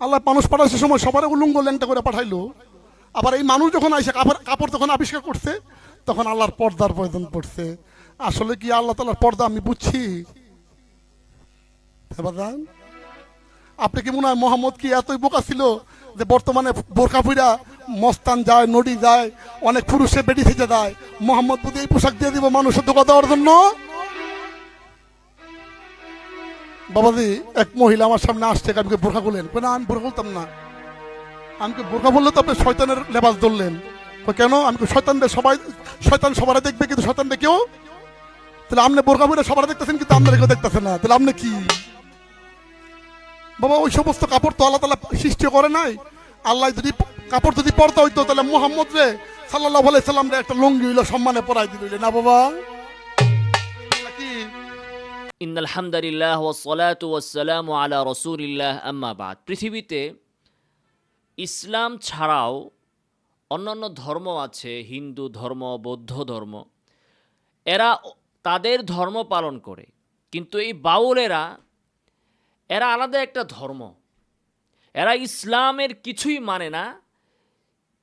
আল্লাহ মানুষ পাঠানোর সময় সবার উলঙ্গ ল্যাংটা করে পাঠাইলো। আবার এই মানুষ যখন আইসে কাপড় কাপড় যখন আবিষ্কার করছে, তখন আল্লাহর পর্দার প্রয়োজন পড়ছে। আসলে কি আল্লাহ তালার পর্দা আমি বুঝছি? আপনি কি মনে হয় মোহাম্মদ কি এতই বোকা ছিল যে বর্তমানে বোরকা পুইরা মস্তান যায়, নদী যায়, অনেক পুরুষে বেডি থেকে যায়, মোহাম্মদ বুদ্ধি এই পোশাক দিয়ে দিব মানুষের ধোকা দেওয়ার জন্য? বাবাজি, এক মহিলা আমার সামনে আসছে আমি কি বোরখা খুলেন। না, আমি বোরখা খুলতাম না। আমি বোরখা বললে তো আপনি শয়তানের লেবাস ধরলেন। কেন? আমি শয়তানদের সবাই, শয়তান সবার দেখবে, কিন্তু শয়তান কেউ? তাহলে আপনি বোরখা বইরা সবার দেখতেছেন, কিন্তু আপনারা কেউ দেখতেছেন না। তাহলে আপনি কি? বাবা, ওই সমস্ত কাপড় তো আল্লাহ তালা সৃষ্টি করে নাই। আল্লাহ যদি কাপড় যদি পরতে হইতো, তাহলে মোহাম্মদ রে সাল্লাহ সাল্লাম রে একটা লঙ্গি হইল, সম্মানে পরাই দিল। না বাবা। ইন আলহামদুলিল্লাহ ওসলাত ওয়াসালাম আলা রসুলিল্লাহ আম্মা বাদ। পৃথিবীতে ইসলাম ছাড়াও অন্যান্য ধর্ম আছে, হিন্দু ধর্ম, বৌদ্ধ ধর্ম। এরা তাদের ধর্ম পালন করে। কিন্তু এই বাউলেরা, এরা আলাদা একটা ধর্ম। এরা ইসলামের কিছুই মানে না,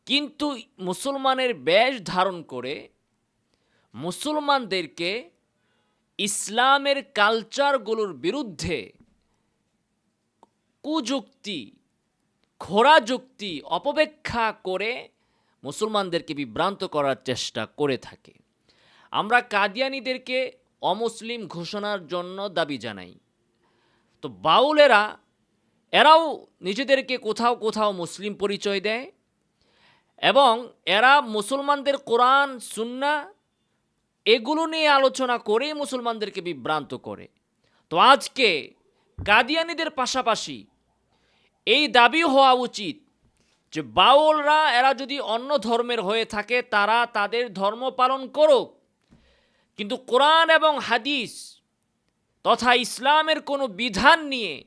কিন্তু মুসলমানের বেশ ধারণ করে মুসলমানদেরকে ইসলামের কালচারগুলোর বিরুদ্ধে কুযুক্তি খোরা যুক্তি অপব্যাখ্যা করে মুসলমানদেরকে বিভ্রান্ত করার চেষ্টা করে থাকে। আমরা কাদিয়ানিদেরকে অমুসলিম ঘোষণার জন্য দাবি জানাই। তো বাউলেরা, এরাও নিজেদেরকে কোথাও কোথাও মুসলিম পরিচয় দেয় এবং এরা মুসলমানদের কোরআন সুন্না এগুলো নিয়ে আলোচনা করেই মুসলমানদেরকে বিভ্রান্ত করে। তো আজকে কাদিয়ানিদের পাশাপাশি এই দাবি হওয়া উচিত যে বাউলরা, এরা যদি অন্য ধর্মের হয়ে থাকে, তারা তাদের ধর্ম পালন করুক। কিন্তু কোরআন এবং হাদিস তথা ইসলামের কোনো বিধান নিয়ে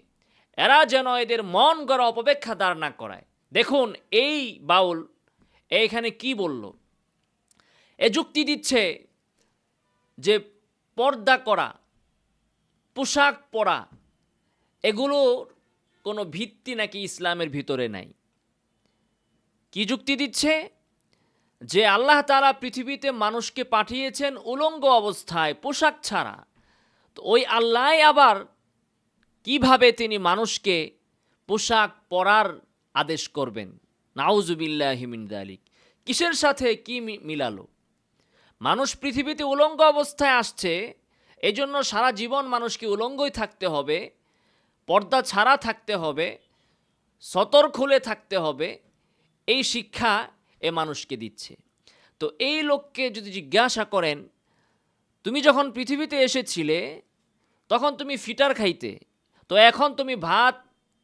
এরা যেন এদের মন গড়া অপব্যাখ্যা দাঁড় না করায়। দেখুন, এই বাউল এইখানে কি বলল? এ যুক্তি দিচ্ছে যে পর্দা করা, পোশাক পরা, এগুলোর কোনো ভিত্তি নাকি ইসলামের ভিতরে নাই। কি যুক্তি দিচ্ছে? যে আল্লাহ তালা পৃথিবীতে মানুষকে পাঠিয়েছেন উলঙ্গ অবস্থায় পোশাক ছাড়া। তো ওই আল্লাহ আবার কীভাবে তিনি মানুষকে পোশাক পরার আদেশ করবেন? নাউজুবিল্লাহিমিন দালিক। কিসের সাথে কি মিলালো? মানুষ পৃথিবীতে উলঙ্গ অবস্থায় আসছে এই জন্য সারা জীবন মানুষকে উলঙ্গই থাকতে হবে, পর্দা ছাড়া থাকতে হবে, সতর খুলে থাকতে হবে, এই শিক্ষা এ মানুষকে দিচ্ছে। তো এই লোককে যদি জিজ্ঞাসা করেন, তুমি যখন পৃথিবীতে এসেছিলে, তখন তুমি ফিটার খাইতে, তো এখন তুমি ভাত,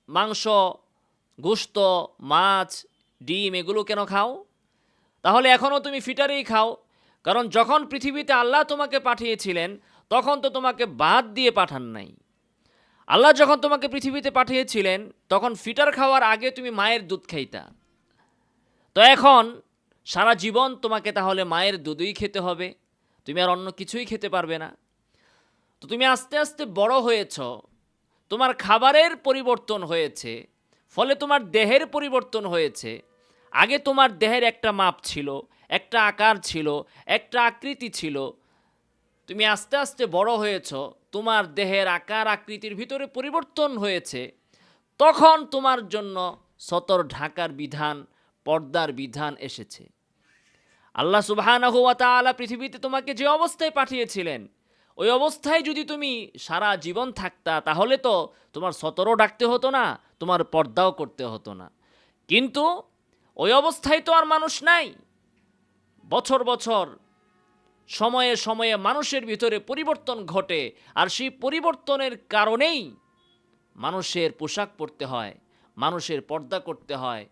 মাংস, গোস্ত, মাছ, ডিম এগুলো কেন খাও? তাহলে এখনও তুমি ফিটারেই খাও। কারণ যখন পৃথিবীতে আল্লাহ তোমাকে পাঠিয়েছিলেন, তখন তো তোমাকে বাদ দিয়ে পাঠান নাই। আল্লাহ যখন তোমাকে পৃথিবীতে পাঠিয়েছিলেন, তখন ফিটার খাওয়ার আগে তুমি মায়ের দুধ খাইতা। তো এখন সারা জীবন তোমাকে তাহলে মায়ের দুধই খেতে হবে, তুমি আর অন্য কিছুই খেতে পারবে না। তো তুমি আস্তে আস্তে বড় হয়েছ, তোমার খাবারের পরিবর্তন হয়েছে, ফলে তোমার দেহের পরিবর্তন হয়েছে। আগে তোমার দেহের একটা মাপ ছিল একটা আকার ছিল, একটা আকৃতি ছিল। তুমি আস্তে আস্তে বড় হয়েছ, তোমার দেহের আকার আকৃতির ভিতরে পরিবর্তন হয়েছে। তখন তোমার জন্য সতর ঢাকার বিধান, পর্দার বিধান এসেছে। আল্লাহ সুবহানাহু ওয়া তাআলা পৃথিবীতে তোমাকে যে অবস্থায় পাঠিয়েছিলেন, ওই অবস্থায় যদি তুমি সারা জীবন থাকতা, তাহলে তো তোমার সতরও ডাকতে হতো না, তোমার পর্দাও করতে হতো না। কিন্তু ওই অবস্থায় তো আর মানুষ নাই। বছর বছর, সময়ে সময়ে মানুষের ভিতরে পরিবর্তন ঘটে আর সেই পরিবর্তনের কারণেই মানুষের পোশাক পরতে হয়, মানুষের পর্দা করতে হয়,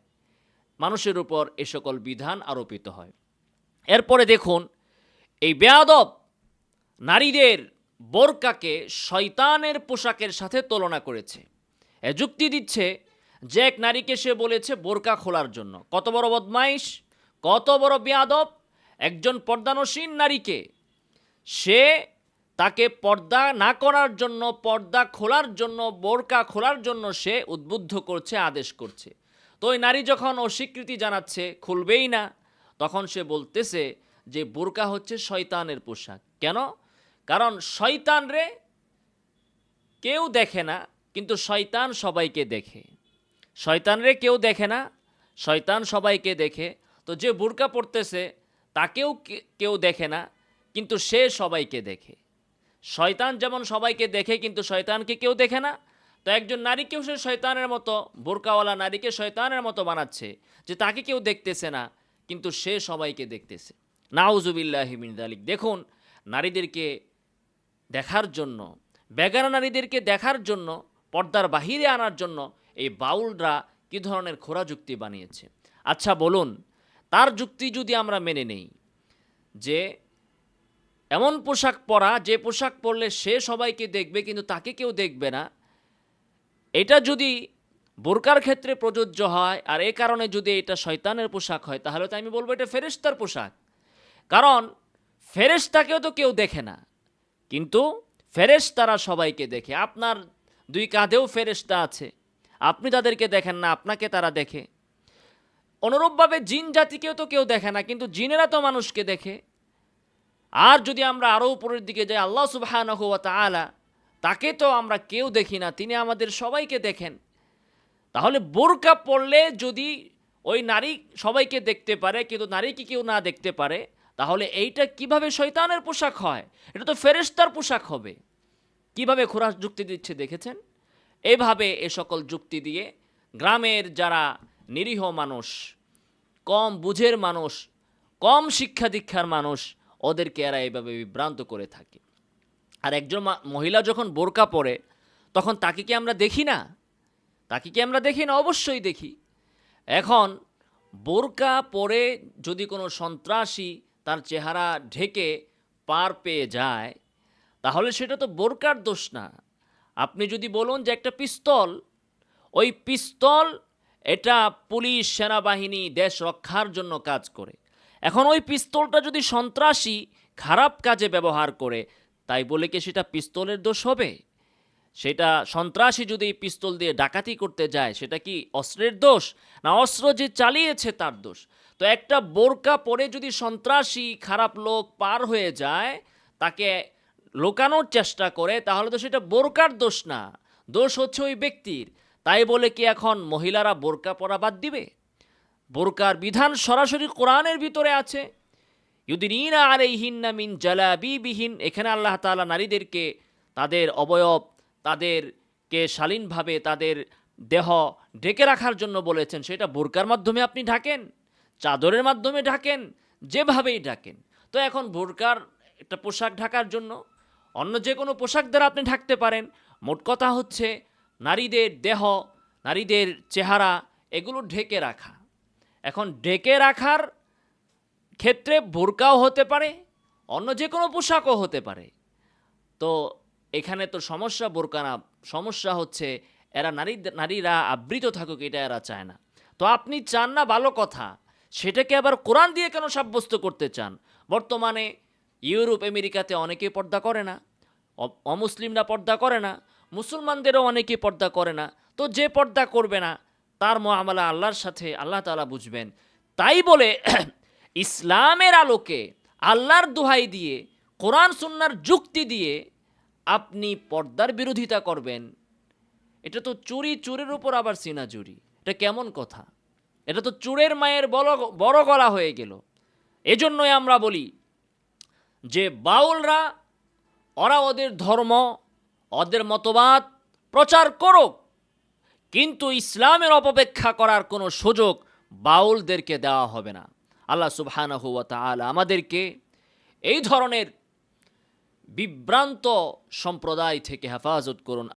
মানুষের উপর এ সকল বিধান আরোপিত হয়। এরপরে দেখুন, এই বেয়াদব নারীদের বোরকাকে শয়তানের পোশাকের সাথে তুলনা করেছে। এ যুক্তি দিচ্ছে যে এক নারীকে সে বলেছে বোরকা খোলার জন্য। কত বড় বদমাইশ, কত বড় বেয়াদব একজন পর্দানসীন নারীকে। সে তাকে পর্দা না করার জন্য, পর্দা খোলার জন্য, বোরকা খোলার জন্য সে উদ্বুদ্ধ করছে, আদেশ করছে। তো ওই নারী যখন অস্বীকৃতি জানাচ্ছে, খুলবেই না, তখন সে বলতেছে যে, বোরকা হচ্ছে শয়তানের পোশাক। কেন? কারণ শয়তান রে কেউ দেখে না, কিন্তু শয়তান সবাইকে দেখে। শয়তান রে কেউ দেখে না, শয়তান সবাইকে দেখে। তো যে বুরকা পড়তেছে তাকেও কেউ দেখে না, কিন্তু সে সবাইকে দেখে। শয়তান যেমন সবাইকে দেখে, কিন্তু শয়তানকে কেউ দেখে না। তো একজন নারীকেও সে শয়তানের মতো, বোরকাওয়ালা নারীকে শয়তানের মতো বানাচ্ছে, যে তাকে কেউ দেখতেছে না, কিন্তু সে সবাইকে দেখতেছে। নাউজুবিল্লাহিমিন দালিক। দেখুন, নারীদেরকে দেখার জন্য, বেগানা নারীদেরকে দেখার জন্য, পর্দার বাহিরে আনার জন্য এই বাউলরা কী ধরনের খোরা যুক্তি বানিয়েছে? আচ্ছা বলুন তার যুক্তি যদি আমরা মেনে নেই, যে এমন পোশাক পরা, যে পোশাক পরলে সে সবাইকে দেখবে, কিন্তু তাকে কেউ দেখবে না, এটা যদি বোরকার ক্ষেত্রে প্রযোজ্য হয়, আর এ কারণে যদি এটা শয়তানের পোশাক হয়, তাহলে তো আমি বলব এটা ফেরেশতার পোশাক। কারণ ফেরেশতাকেও তো কেউ দেখে না, কিন্তু ফেরেশতারা সবাইকে দেখে। আপনার দুই কাঁধেও ফেরেশতা আছে, আপনি তাদেরকে দেখেন না, আপনাকে তারা দেখে। অনুরূপভাবে জিন জাতিকেও তো কেউ দেখে না, কিন্তু জিনেরা তো মানুষকে দেখে। আর যদি আমরা আরও উপরের দিকে যাই, আল্লাহ সুবহানাহ তাআলা তাকে তো আমরা কেউ দেখি না, তিনি আমাদের সবাইকে দেখেন। তাহলে বোরকা পড়লে যদি ওই নারী সবাইকে দেখতে পারে, কিন্তু নারীকে কেউ না দেখতে পারে, তাহলে এইটা কীভাবে শয়তানের পোশাক হয়? এটা তো ফেরেশতার পোশাক হবে। কীভাবে খোরাস যুক্তি দিচ্ছে, দেখেছেন? এভাবে এ সকল যুক্তি দিয়ে গ্রামের যারা নিরীহ মানুষ, কম বুঝের মানুষ, কম শিক্ষা দীক্ষার মানুষ, ওদেরকে এরা এইভাবে বিভ্রান্ত করে থাকে। আর একজন মহিলা যখন বোরকা পরে, তখন তাকে কি আমরা দেখি না? তাকে কি আমরা দেখি না? অবশ্যই দেখি। এখন বোরকা পরে যদি কোনো সন্ত্রাসী তার চেহারা ঢেকে পার পেয়ে যায়, তাহলে সেটা তো বোরকার দোষ না। আপনি যদি বলুন যে একটা পিস্তল, ওই পিস্তল এটা পুলিশ, সেনাবাহিনী, দেশ রক্ষার জন্য কাজ করে। এখন ওই পিস্তলটা যদি সন্ত্রাসী খারাপ কাজে ব্যবহার করে, তাই বলে কি সেটা পিস্তলের দোষ হবে? সেটা সন্ত্রাসী যদি পিস্তল দিয়ে ডাকাতি করতে যায়, সেটা কি অস্ত্রের দোষ? না, অস্ত্র যে চালিয়েছে তার দোষ। তো একটা বোরকা পরে যদি সন্ত্রাসী খারাপ লোক পার হয়ে যায়, তাকে লোকানোর চেষ্টা করে, তাহলে তো সেটা বোরকার দোষ না। দোষ হচ্ছে ওই ব্যক্তির। তাই বলে কি এখন মহিলারা বোরকা পরা বাদ দিবে? বোরকার বিধান সরাসরি কোরআনের ভিতরে আছে। ইউদিনা আলাইহিন্না মিন জালাবিবিহীন, এখানে আল্লাহ তাআলা নারীদেরকে তাদের অবয়ব, তাদেরকে শালীনভাবে তাদের দেহ ঢেকে রাখার জন্য বলেছেন। সেটা বোরকার মাধ্যমে আপনি ঢাকেন, চাদরের মাধ্যমে ঢাকেন, যেভাবেই ঢাকেন। তো এখন বোরকার একটা পোশাক ঢাকার জন্য অন্য যে কোনো পোশাক দ্বারা আপনি ঢাকতে পারেন। মোট কথা হচ্ছে নারীদের দেহ, নারীদের চেহারা, এগুলো ঢেকে রাখা। এখন ঢেকে রাখার ক্ষেত্রে বোরকাও হতে পারে, অন্য যে কোনো পোশাকও হতে পারে। তো এখানে তো সমস্যা বোরকা না, সমস্যা হচ্ছে এরা নারী, নারীরা আবৃত থাকুক, এটা এরা চায় না। তো আপনি চান না ভালো কথা, সেটাকে আবার কোরআন দিয়ে কেন সাব্যস্ত করতে চান? বর্তমানে ইউরোপ, আমেরিকাতে অনেকে পর্দা করে না অমুসলিমরা পর্দা করে না মুসলমানদেরও অনেকে পর্দা করে না। তো যে পর্দা করবে না, তার মহামালা আল্লাহর সাথে আল্লাহ তালা বুঝবেন। তাই বলে ইসলামের আলোকে আল্লাহর দোহাই দিয়ে, কোরআন সুন্নার যুক্তি দিয়ে আপনি পর্দার বিরোধিতা করবেন। এটা তো চুরি, চুরের উপর আবার সিনা চুরি এটা কেমন কথা? এটা তো চুরের মায়ের বড় বড় গলা হয়ে গেল। এজন্যই আমরা বলি যে বাউলরা, ওরা ওদের ধর্ম ওদের মতবাদ প্রচার করুক। কিন্তু ইসলামের অপব্যাখ্যা করার কোনো সুযোগ বাউলদেরকে দেওয়া হবে না। আল্লাহ সুবহানাহু তাআলা আমাদেরকে এই ধরনের বিভ্রান্ত সম্প্রদায় থেকে হেফাজত করুন।